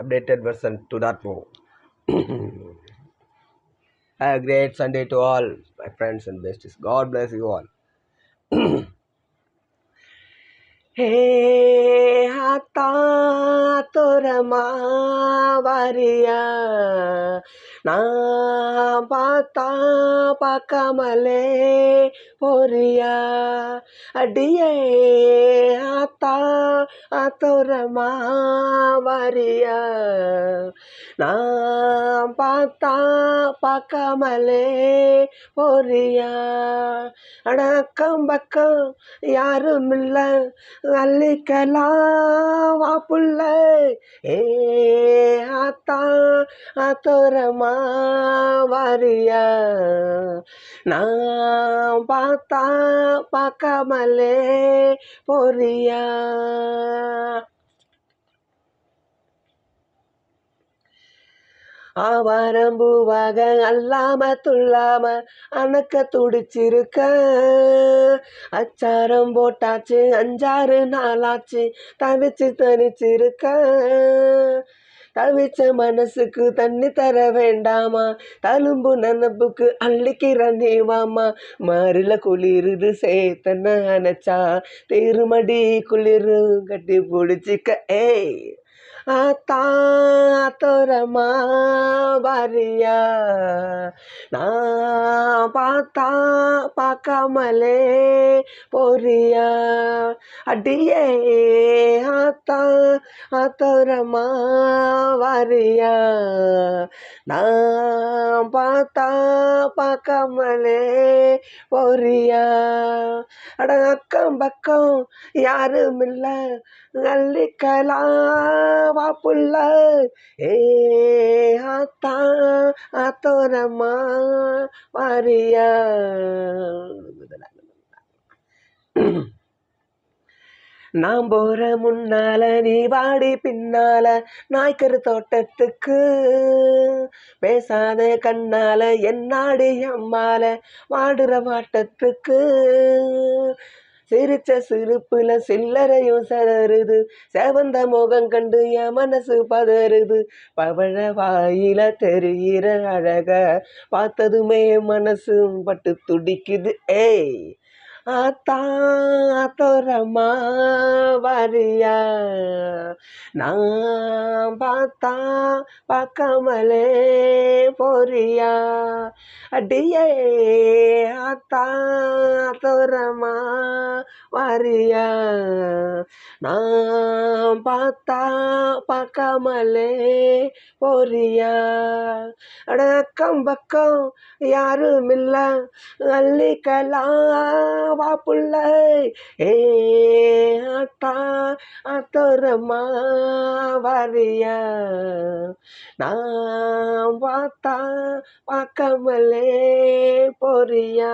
updated version to that more. Have a great Sunday to all my friends and besties. God bless you all. हे हाता तोर मावरिया ना पाता पकमले पोरिया अडिये हाता அத்தோரமா வரியா நான் பார்த்தா பார்க்காமலே போறியா. அடக்கம் பக்கம் யாரும் இல்லை அள்ளிக்கலாம் வாப்புள்ள. ஏ ஆத்தா ஆத்தோரமா வாரியா நான் பார்த்தா பார்க்காமலே போறியா? ஆவாரம்பூவாக அல்லாம துள்ளாம அணக்க துடிச்சிருக்க. அச்சாரம் போட்டாச்சு அஞ்சாறு நாளாச்சு தவிச்சு தனிச்சிருக்க. தவிச்ச மனசுக்கு தண்ணி தர வேண்டாமா? தழும்பு நனப்புக்கு அள்ளிக்கிற நீவாமா மாறில குளிருது சேத்தன அணைச்சா திருமடி குளிரு கட்டி பிடிச்சிக்க ஏய்! ஆத்தா தோரமா வாரியா நான் பார்த்தா பார்க்காமலே போறியா. அடியே ஆத்தா ஆத்தோரமா வாரியா நான் பார்த்தா பார்க்காமலே போறியா. அட அக்கம் பக்கம் யாரும் இல்லை அள்ளிக்கலாம் வா புள்ள ஏ ஆத்தா ஆத்தோரமா வாரியா. நான் போற முன்னால நீ வாடி பின்னால நாய்க்கர் தோட்டத்துக்கு. பேசாத கண்ணால என்னாடி அம்மால வாடுற வாட்டத்துக்கு. சிரிச்ச சிரிப்புல சில்லறையும் சதறுது. செவந்த முகம் கண்டு என் மனசு பதறுது. பவழ வாயில தெரிகிற அழக பார்த்ததுமே மனசும் பட்டு துடிக்குது. ஏய்! ஆத்தா தோரமா வாரியா நான் பார்த்தா பார்க்காமலே போறியா? அடியே ஆத்தா தோரமா வாரியா நான் பார்த்தா பார்க்காமலே போறியா? அடக்கம் பக்கம் யாரும் இல்லை அள்ளிக்கலாம் வா புள்ளை ஏ ஆத்தா ஆத்தோரமா வரியா. நான் பார்த்தா பார்க்காமலே போறியா.